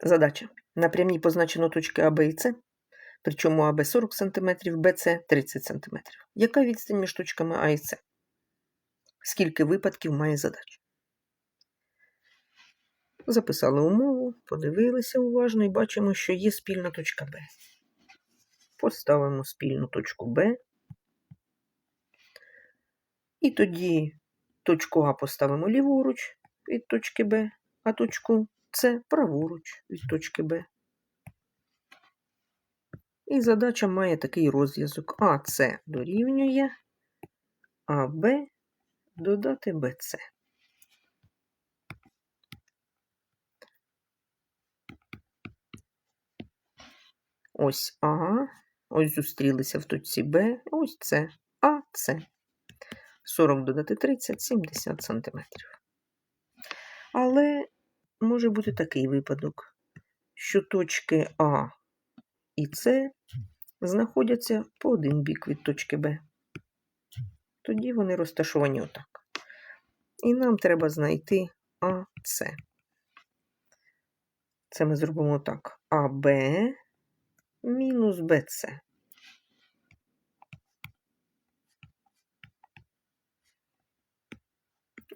Задача. На прямій позначено точки А, Б і С, причому АБ 40 см, БЦ 30 см. Яка відстань між точками А і С? Скільки випадків має задача? Записали умову, подивилися уважно і бачимо, що є спільна точка Б. Поставимо спільну точку Б. І тоді точку А поставимо ліворуч від точки Б, а точку С праворуч від точки Б. І задача має такий розв'язок. АС дорівнює АБ додати БЦ. Ось А, ось зустрілися в точці Б, ось С, А, С. 40 додати 30, 70 сантиметрів. Але може бути такий випадок, що точки А і С знаходяться по один бік від точки Б. Тоді вони розташовані отак. І нам треба знайти АС. Це ми зробимо так. АБ мінус БЦ.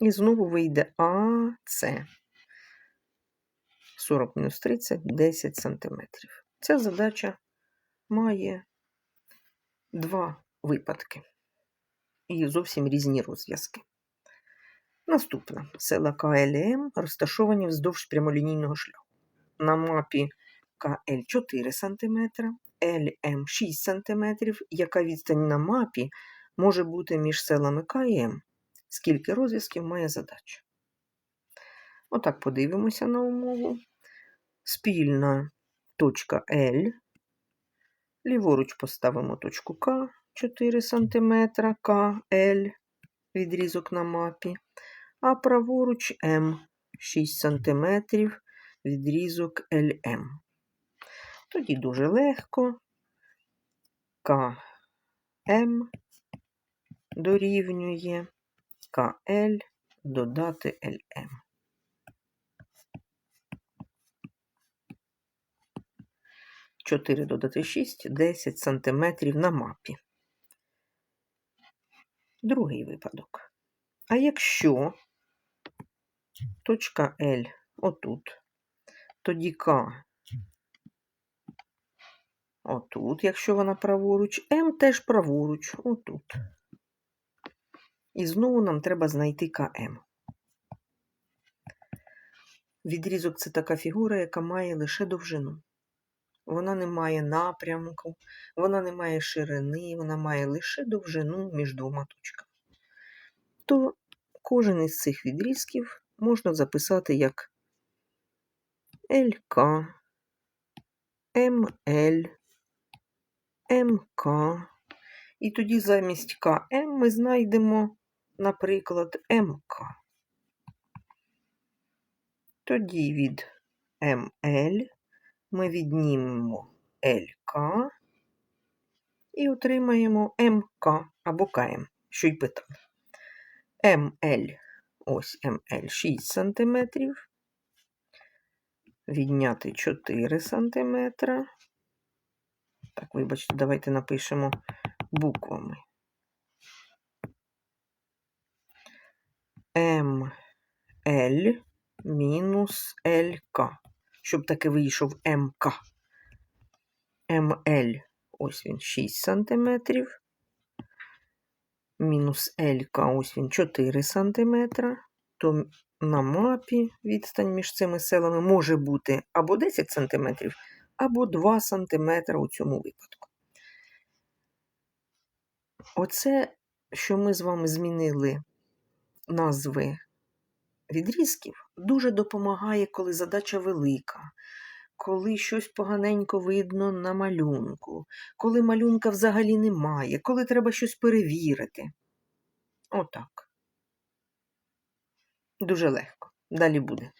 І знову вийде АС. 40 мінус 30 10 сантиметрів. Ця задача має два випадки і зовсім різні розв'язки. Наступна села КЛМ розташовані вздовж прямолінійного шляху. На мапі КЛ 4 см, ЛМ 6 см. Яка відстань на мапі може бути між селами К? Скільки розв'язків має задача? Отак подивимося на умову спільна точка L. Ліворуч поставимо точку К 4 см, К, L, відрізок на мапі, а праворуч М 6 см відрізок LM. Тоді дуже легко КМ дорівнює КЛ додати LM. 4 додати 6, 10 сантиметрів на мапі. Другий випадок. А якщо точка L отут, тоді К отут, якщо вона праворуч, М теж праворуч, отут. І знову нам треба знайти КМ. Відрізок це така фігура, яка має лише довжину. Вона не має напрямку, вона не має ширини, вона має лише довжину між двома точками. То кожен із цих відрізків можна записати як ЛК, МЛ, МК. І тоді замість КМ ми знайдемо, наприклад, МК. Тоді від МЛ ми віднімемо ЛК і отримаємо МК або КМ, що й питав. МЛ, ось МЛ 6 см, відняти 4 см. Так, вибачте, давайте напишемо буквами. МЛ мінус ЛК щоб таки вийшов МК. МЛ, ось він 6 см. Мінус ЛК, ось він 4 см. То на мапі відстань між цими селами може бути або 10 см, або 2 см у цьому випадку. Оце, що ми з вами змінили назви відрізків дуже допомагає, коли задача велика, коли щось поганенько видно на малюнку, коли малюнка взагалі немає, коли треба щось перевірити. Отак. Дуже легко. Далі буде.